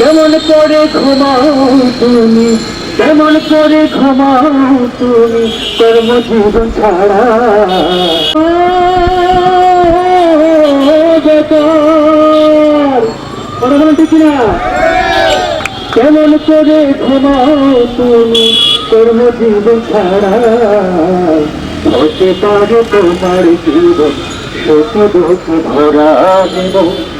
কেমন করে ঘুমাও তুমি? কেমন করে ঘুমাও তুমি? কর্মজীবন ছাড়া। কেমন করে ঘুমাও তুমি? কর্মজীবন ছাড়া। হতে পারে তোমার জীবন সুখ দুঃখ ভরা জীবন।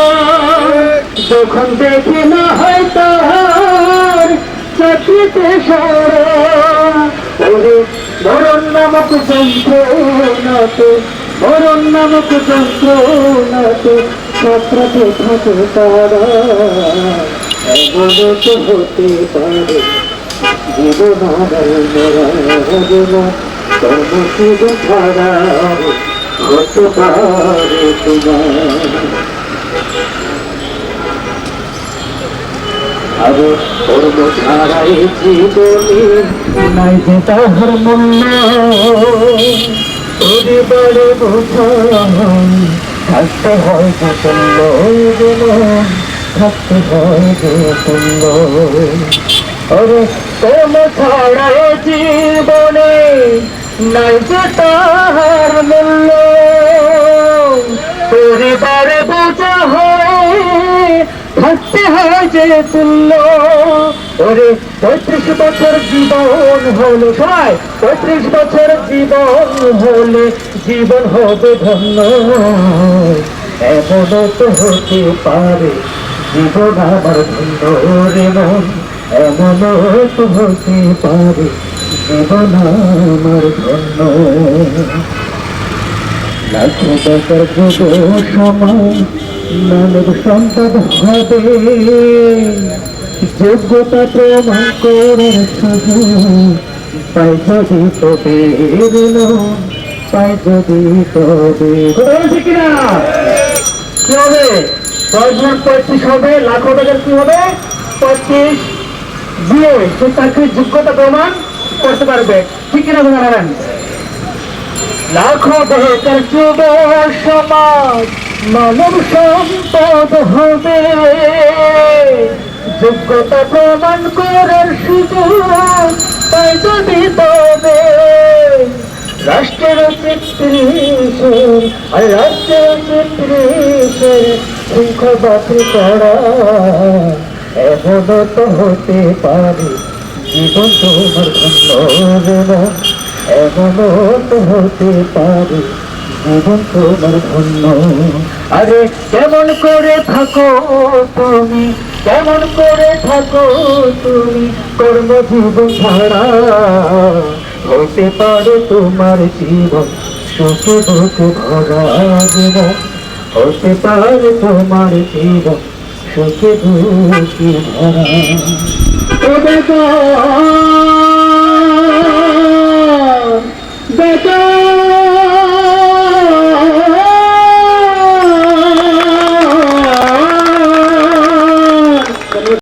যখন দেখে না হয় তাহার সারা, ওরে মরণ নামক যন্ত্রণাতে, মরণ নামক যন্ত্রণাতে ছাত্রতে থাকে তারা। তো হতে পারে জীবন জীবন হতে পারে তোমার। আরে কর্ম ছাড়াই জীবনে নাই যে তাহার মূল্য পরিবারে থাকতে হয় যে তুল্য জীবন থাকতে হয় যে তুল্য কর্ম ছাড়াই জীবনে নাই যে তাহার মূল্য। যে তুল্য। ওরে, পঁয়ত্রিশ বছর জীবন হলো, সবাই, পঁয়ত্রিশ বছর জীবন হলে জীবন হবে ধন্য। এমন তো হতে পারে, জীবন আমার ধন্য রে মন। এমন তো হতে পারে, জীবন আমার ধন্য। লাখো টাকার যুব সময় মানব সম্পদ হবে যোগ্যতা প্রমাণ সুযোগ পাই যদি তবে পাই যদি তবে ঠিক না কি হবে? দশ লাখ পঁয়ত্রিশ হবে, লাখো টাকার কি হবে? পঁয়ত্রিশ দিয়ে সে চাকরির যোগ্যতা প্রমাণ করতে পারবে। ঠিক কিনা জানাবেন লাখো বেকার যুব সমাজ। মানব সম্পদ হবে। যোগ্যতা প্রমাণ করার সুযোগ তাই যদি তবে রাষ্ট্রের চিত্রিশের আর রাষ্ট্রের বাতিল করা তো হতে পারে। জীবন তোমার তো হতে পারে। জীবন আরে কেমন করে থাকো তুমি, কেমন করে থাকো তুমি কর্মজীবন ছাড়া হতে পারে তোমার জীবন, সুখে দুঃখে ভরা জীবন। হতে পারে তোমার জীবন, সুখে দুঃখে ভরা।